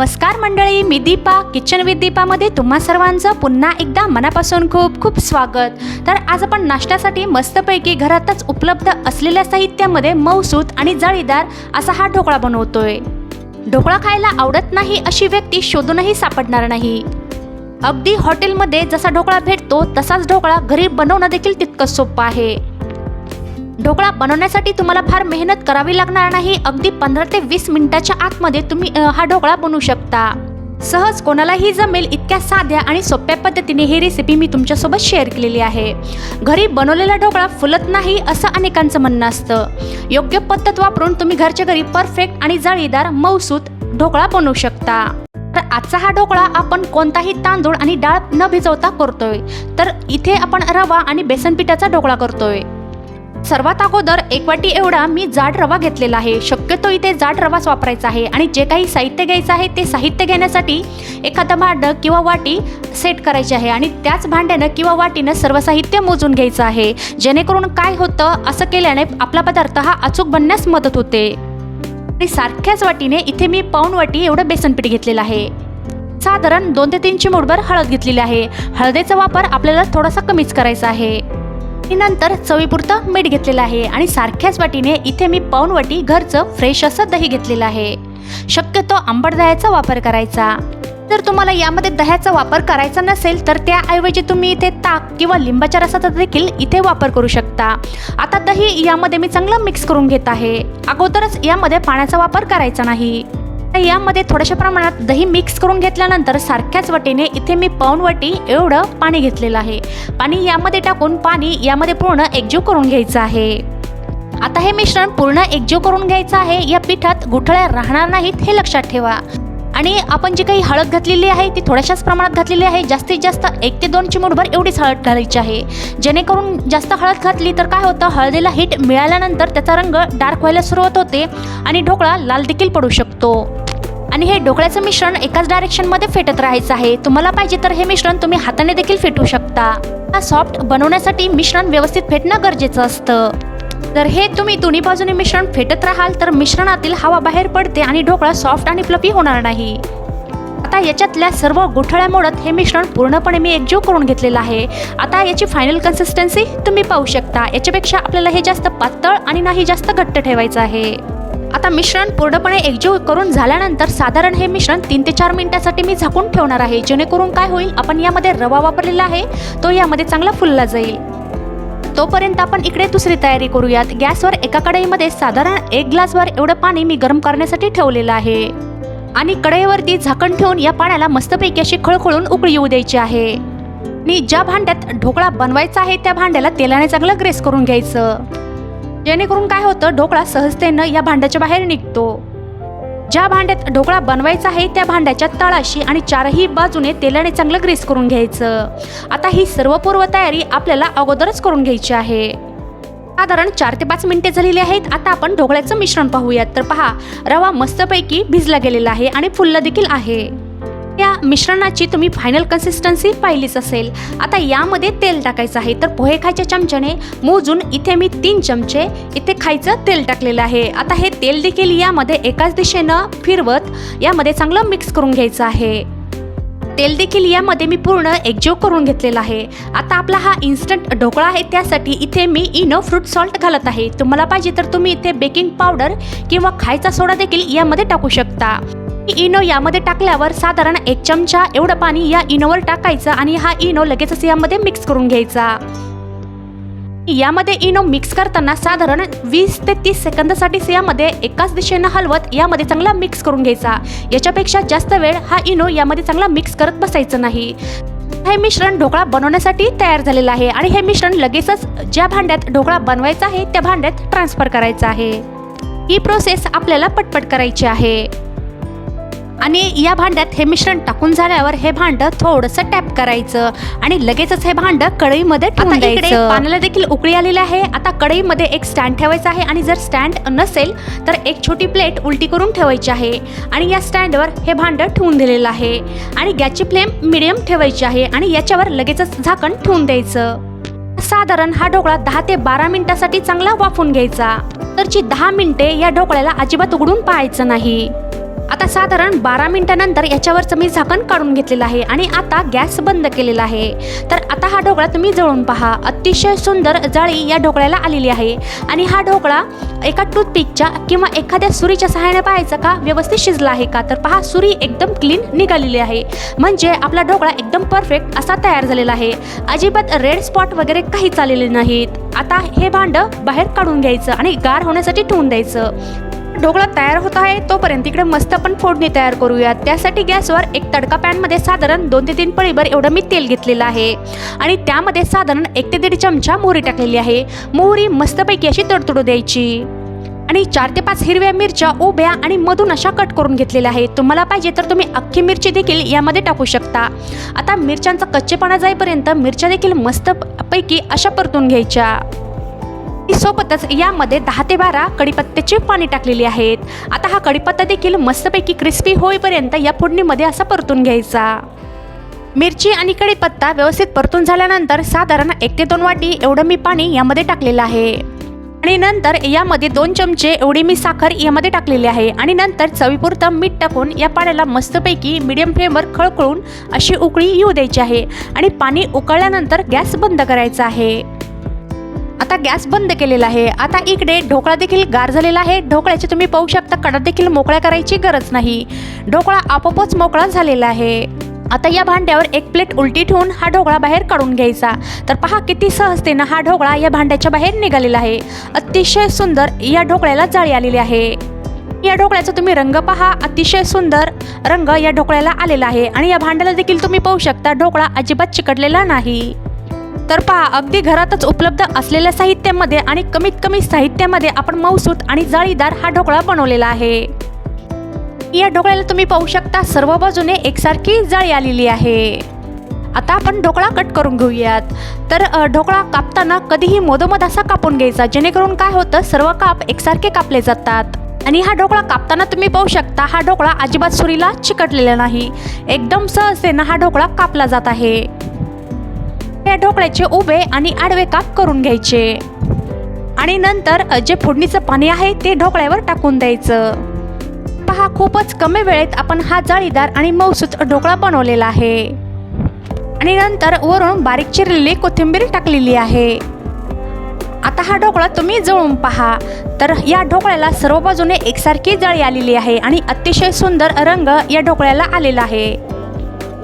नमस्कार मंडळी मी दीपा. किचन विथ दीपामध्ये तुम्हा सर्वांचं पुन्हा एकदा मनापासून खूप खूप स्वागत. तर आज आपण नाश्त्यासाठी मस्तपैकी घरातच उपलब्ध असलेल्या साहित्यामध्ये मौसूत आणि जाळीदार असा हा ढोकळा बनवतोय. ढोकळा खायला आवडत नाही अशी व्यक्ती शोधूनही सापडणार नाही. अगदी हॉटेलमध्ये जसा ढोकळा भेटतो तसाच ढोकळा घरी बनवणं देखील तितकंच सोपं आहे. ढोकळा बनवण्यासाठी तुम्हाला फार मेहनत करावी लागणार नाही. अगदी पंधरा ते वीस मिनिटाच्या आतमध्ये तुम्ही हा ढोकळा बनवू शकता. सहज कोणालाही जमेल इतक्या साध्या आणि सोप्या पद्धतीने ही रेसिपी मी तुमच्यासोबत शेअर केलेली आहे. घरी बनवलेला ढोकळा फुलत नाही असं अनेकांचं म्हणणं असतं. योग्य पद्धत वापरून तुम्ही घरच्या घरी परफेक्ट आणि जाळीदार मौसूत ढोकळा बनवू शकता. तर आजचा हा ढोकळा आपण कोणताही तांदूळ आणि डाळ न भिजवता करतोय. तर इथे आपण रवा आणि बेसन पिठाचा ढोकळा करतोय. सर्वात अगोदर एक वाटी एवढा मी जाड रवा घेतलेला आहे. शक्यतो इथे जाड रवाच वापरायचा आहे आणि जे काही साहित्य घ्यायचं आहे ते साहित्य घेण्यासाठी एखादं भांडं किंवा वाटी सेट करायची आहे आणि त्याच भांड्यानं किंवा वाटीनं सर्व साहित्य मोजून घ्यायचं आहे. जेणेकरून काय होतं? असं केल्याने आपला पदार्थ हा अचूक बनण्यास मदत होते. आणि सारख्याच वाटीने इथे मी पाऊण वाटी एवढं बेसन पीठ घेतलेलं आहे. साधारण दोन ते तीन चिमूटभर हळद घेतलेली आहे. हळदीचा वापर आपल्याला थोडासा कमीच करायचा आहे. आणि नंतर चवीपुरतं मीठ घेतलेलं आहे आणि सारख्याच वाटीने इथे मी पाऊण वाटी घरचं फ्रेश असं दही घेतलेलं आहे. शक्यतो आंबट दह्याचा वापर करायचा. जर तुम्हाला यामध्ये दह्याचा वापर करायचा नसेल तर त्याऐवजी तुम्ही इथे ताक किंवा लिंबाच्या रसाचा देखील इथे वापर करू शकता. आता दही यामध्ये मी चांगलं मिक्स करून घेत आहे. अगोदरच यामध्ये पाण्याचा वापर करायचा नाही. यामध्ये थोड्याशा प्रमाणात दही मिक्स करून घेतल्यानंतर सारख्याच वटीने इथे मी पाऊण एवढं पाणी घेतलेलं आहे. पाणी यामध्ये टाकून पाणी यामध्ये पूर्ण एकजीव करून घ्यायचं आहे. आता हे मिश्रण पूर्ण एकजीव करून घ्यायचं आहे. या पिठात गुठळ्या राहणार नाहीत हे लक्षात ठेवा. आणि आपण जी काही हळद घातलेली आहे ती थोड्याशाच प्रमाणात घातलेली आहे. जास्तीत जास्त एक ते दोन चिमूटभर एवढीच हळद घालायची आहे. जेणेकरून जास्त हळद घातली तर काय होतं? हळदीला हिट मिळाल्यानंतर त्याचा रंग डार्क व्हायला सुरुवात होते आणि ढोकळा लाल देखील पडू शकतो. आणि हे ढोकळ्याचं मिश्रण एकाच डायरेक्शनमध्ये फेटत राहायचं आहे. तुम्हाला पाहिजे तर हे मिश्रण तुम्ही हाताने देखील फेटू शकता. हा सॉफ्ट बनवण्यासाठी मिश्रण व्यवस्थित फेटणं गरजेचं असतं. जर हे तुम्ही दोन्ही बाजूने मिश्रण फेटत राहाल तर मिश्रणातील हवा बाहेर पडते आणि ढोकळा सॉफ्ट आणि फ्लफी होणार नाही. आता याच्यातल्या सर्व गुठळ्या मोडत हे मिश्रण पूर्णपणे मी एकजीव करून घेतलेलं आहे. आता याची फायनल कन्सिस्टन्सी तुम्ही पाहू शकता. याच्यापेक्षा आपल्याला हे जास्त पातळ आणि नाही जास्त घट्ट ठेवायचं आहे. आता मिश्रण पूर्णपणे एकजीव करून झाल्यानंतर साधारण हे मिश्रण तीन ते चार मिनिटासाठी मी झाकून ठेवणार आहे. जेणेकरून काय होईल आपण यामध्ये रवा वापरलेला आहे तो यामध्ये चांगला फुलला जाईल. तोपर्यंत आपण इकडे दुसरी तयारी करूयात. गॅसवर एका कढईमध्ये साधारण एक ग्लासभर एवढं पाणी मी गरम करण्यासाठी ठेवलेलं आहे. आणि कढईवरती झाकण ठेवून या पाण्याला मस्तपैकी अशी खळखळून उकळी येऊ द्यायची आहे. आणि ज्या भांड्यात ढोकळा बनवायचा आहे त्या भांड्याला तेलाने चांगलं ग्रेस करून घ्यायचं. जेणेकरून काय होतं ढोकळा सहजतेनं या भांड्याच्या बाहेर निघतो. ज्या भांड्यात ढोकळा बनवायचा आहे त्या भांड्याच्या तळाशी आणि चारही बाजूने तेलाने चांगलं ग्रेस करून घ्यायचं. आता ही सर्व पूर्व तयारी आपल्याला अगोदरच करून घ्यायची आहे. साधारण चार ते पाच मिनिटे झालेली आहेत. आता आपण ढोकळ्याचं मिश्रण पाहूयात. तर पहा रवा मस्तपैकी भिजला गेलेला आहे आणि फुललं देखील आहे. या मिश्रणाची तुम्ही फायनल कन्सिस्टन्सी पाहिलीच असेल. आता यामध्ये तेल टाकायचं आहे. तर पोहे खायच्या चमच्याने मोजून इथे मी तीन चमचे इथे खायचं तेल टाकलेलं आहे. आता हे तेल देखील यामध्ये एकाच दिशेनं फिरवत यामध्ये चांगलं मिक्स करून घ्यायचं आहे. तेल देखील यामध्ये मी पूर्ण एकजीव करून घेतलेला आहे. आता आपला हा इन्स्टंट ढोकळा आहे त्यासाठी इथे मी इनो फ्रूट सॉल्ट घालत आहे. तुम्हाला पाहिजे तर तुम्ही इथे बेकिंग पावडर किंवा खायचा सोडा देखील यामध्ये टाकू शकता. इनो यामध्ये टाकल्यावर साधारण एक चमचा एवढं पाणी या इनोवर टाकायचं आणि हा इनो लगेचच यामध्ये मिक्स करून घ्यायचा. यामध्ये इनो मिक्स करताना साधारण वीस ते तीस सेकंदासाठीच यामध्ये एकाच दिशेनं हलवत यामध्ये चांगला मिक्स करून घ्यायचा. याच्यापेक्षा जास्त वेळ हा इनो यामध्ये चांगला मिक्स करत बसायचं नाही. हे मिश्रण ढोकळा बनवण्यासाठी तयार झालेलं आहे आणि हे मिश्रण लगेचच ज्या भांड्यात ढोकळा बनवायचा आहे त्या भांड्यात ट्रान्सफर करायचं आहे. ही प्रोसेस आपल्याला पटपट करायची आहे. आणि या भांड्यात हे मिश्रण टाकून झाल्यावर हे भांड थोडंसं टॅप करायचं आणि लगेचच हे भांड कढईमध्ये ठेवून द्यायचं. पाण्याला देखील उकळी आलेली आहे. आता कढईमध्ये एक स्टँड ठेवायचा आहे आणि जर स्टँड नसेल तर एक छोटी प्लेट उलटी करून ठेवायची आहे. आणि या स्टँडवर हे भांड ठेवून दिलेलं आहे. आणि गॅसची फ्लेम मिडियम ठेवायची आहे आणि याच्यावर लगेचच झाकण ठेवून द्यायचं. साधारण हा ढोकळा दहा ते बारा मिनिटासाठी चांगला वाफून घ्यायचा. तरची दहा मिनिटे या ढोकळ्याला अजिबात उघडून पाहायचं नाही. आता साधारण बारा मिनिटानंतर याच्यावरचं मी झाकण काढून घेतलेलं आहे आणि आता गॅस बंद केलेला आहे. तर आता हा ढोकळा तुम्ही जळून पहा. अतिशय सुंदर जाळी या ढोकळ्याला आलेली आहे. आणि हा ढोकळा एका टूथपिकच्या किंवा एखाद्या सुरीच्या सहाय्याने पाहायचा का? व्यवस्थित शिजला आहे का? तर पहा सुरी एकदम क्लीन निघालेली आहे. म्हणजे आपला ढोकळा एकदम परफेक्ट असा तयार झालेला आहे. अजिबात रेड स्पॉट वगैरे काही आलेले नाहीत. आता हे भांडं बाहेर काढून घ्यायचं आणि गार होण्यासाठी ठेवून द्यायचं. ढोकळा तयार होत आहे तोपर्यंत इकडे मस्त आपण फोडणी तयार करूयात. त्यासाठी गॅसवर एक तडका पॅनमध्ये साधारण दोन ते तीन पळीभर एवढं मी तेल घेतलेलं आहे. आणि त्यामध्ये साधारण एक ते दीड चमचा मोहरी टाकलेली आहे. मोहरी मस्तपैकी अशी तडतडू द्यायची. आणि चार ते पाच हिरव्या मिरच्या उभ्या आणि मधून अशा कट करून घेतलेल्या आहेत. तुम्हाला पाहिजे तर तुम्ही अख्खी मिरची देखील यामध्ये टाकू शकता. आता मिरच्यांचा कच्चेपणा जाईपर्यंत मिरच्या देखील मस्त पैकी अशा परतून घ्यायच्या. सोबतच यामध्ये दहा ते बारा कडीपत्त्याची पाणी टाकलेली आहेत. आता हा कडीपत्ता देखील मस्तपैकी क्रिस्पी होईपर्यंत या फोडणीमध्ये असा परतून घ्यायचा. मिरची आणि कढीपत्ता व्यवस्थित परतून झाल्यानंतर साधारण एक ते दोन वाटी एवढं मी पाणी यामध्ये टाकलेलं आहे. आणि नंतर यामध्ये दोन चमचे एवढी मी साखर यामध्ये टाकलेली आहे. आणि नंतर चवीपुरतं मीठ टाकून या पाण्याला मस्तपैकी मिडियम फ्लेमवर खळखळून अशी उकळी येऊ द्यायची आहे. आणि पाणी उकळल्यानंतर गॅस बंद करायचा आहे. आता गॅस बंद केलेला आहे. आता इकडे ढोकळा देखील गार झालेला आहे. ढोकळ्याचे तुम्ही पाहू शकता कडा देखील मोकळ्या करायची गरज नाही. ढोकळा आपोआपच मोकळा झालेला आहे. आता या भांड्यावर एक प्लेट उलटी ठेवून हा ढोकळा बाहेर काढून घ्यायचा. तर पहा किती सहजतेनं हा ढोकळा या भांड्याच्या बाहेर निघालेला आहे. अतिशय सुंदर या ढोकळ्याला जाळी आलेली आहे. या ढोकळ्याचा तुम्ही रंग पहा. अतिशय सुंदर रंग या ढोकळ्याला आलेला आहे. आणि या भांड्याला देखील तुम्ही पाहू शकता ढोकळा अजिबात चिकटलेला नाही. तर पहा अगदी घरातच उपलब्ध असलेल्या साहित्यामध्ये आणि कमीत कमी साहित्यामध्ये आपण मौसूत आणि जाळीदार हा ढोकळा बनवलेला आहे. या ढोकळ्याला तुम्ही पाहू शकता सर्व बाजूने एकसारखी जाळी आलेली आहे. आता आपण ढोकळा कट करून घेऊयात. तर ढोकळा कापताना कधीही मधोमध असा कापून घ्यायचा जेणेकरून काय होतं सर्व काप एकसारखे कापले जातात. आणि हा ढोकळा कापताना तुम्ही पाहू शकता हा ढोकळा अजिबात सुरीला चिकटलेला नाही. एकदम सहजतेनं हा ढोकळा कापला जात आहे. या ढोकळ्याचे उभे आणि आडवे काप करून घ्यायचे. आणि नंतर जे फोडणीचं पाणी आहे ते ढोकळ्यावर टाकून द्यायचं. पहा खूपच कमी वेळेत आपण हा जाळीदार आणि मौसूत ढोकळा बनवलेला आहे. आणि नंतर वरून बारीक चिरलेली कोथिंबीर टाकलेली आहे. आता हा ढोकळा तुम्ही जळून पहा. तर या ढोकळ्याला सर्व बाजूने एकसारखी जाळी आलेली आहे आणि अतिशय सुंदर रंग या ढोकळ्याला आलेला आहे.